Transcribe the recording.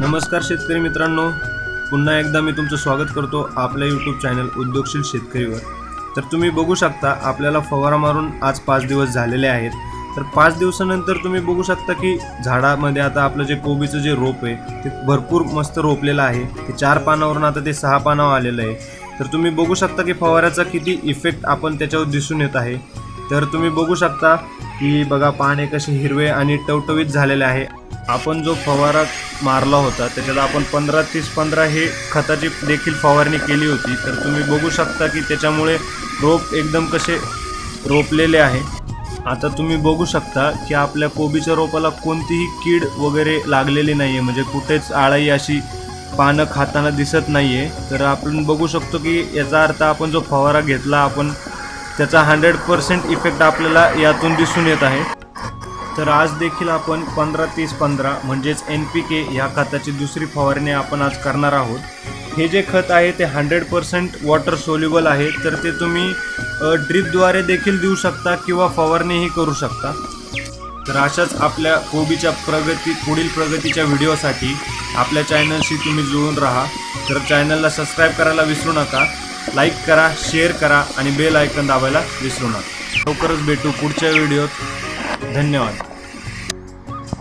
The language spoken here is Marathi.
नमस्कार शेतकरी मित्रांनो. पुन्हा एकदा मी तुमचं स्वागत करतो आपल्या यूट्यूब चॅनल उद्योगशील शेतकरीवर. तर तुम्ही बघू शकता आपल्याला फवारा मारून आज पाच दिवस झालेले आहेत. तर पाच दिवसानंतर तुम्ही बघू शकता की झाडामध्ये आता आपलं जे कोबीचं जे रोप आहे ते भरपूर मस्त रोपलेलं आहे. ते चार पानावरून आता ते सहा पानावर आलेलं आहे. तर तुम्ही बघू शकता की फवाऱ्याचा किती इफेक्ट आपण त्याच्यावर दिसून येत आहे. तर तुम्ही बघू शकता की बघा पाने कसे हिरवे आणि टवटवीत झालेले आहे. आपण जो फवारा मारला होता त्याच्यात आपण पंधरा तीस पंधरा हे खताची देखील फवारणी केली होती. तर तुम्ही बघू शकता की त्याच्यामुळे रोप एकदम कसे रोपलेले आहे. आता तुम्ही बघू शकता की आपल्या कोबीच्या रोपाला कोणतीही कीड वगैरे लागलेली नाही आहे म्हणजे कुठेच आळाई अशी पानं खाताना दिसत नाही आहे तर आपण बघू शकतो की याचा अर्थ आपण जो फवारा घेतला आपण त्याचा हंड्रेड पर्सेंट इफेक्ट आपल्याला यातून दिसून येत आहे. तर आज देखील आपण पंधरा तीस पंधरा म्हणजेच एन पी के ह्या खताची दुसरी फवारणी आपण आज करणार आहोत. हे जे खत आहे ते हंड्रेड पर्सेंट वॉटर सोल्युबल आहे. तर ते तुम्ही ड्रीपद्वारे देखील देऊ शकता किंवा फवारणीही करू शकता. तर अशाच आपल्या कोबीच्या प्रगती पुढील प्रगतीच्या व्हिडिओसाठी आपल्या चॅनलशी तुम्ही जुळून राहा. तर चॅनलला सबस्क्राईब करायला विसरू नका. लाईक करा शेअर करा आणि बेल आयकन दाबायला विसरू नका. लवकरच भेटू पुढच्या व्हिडिओत. धन्यवाद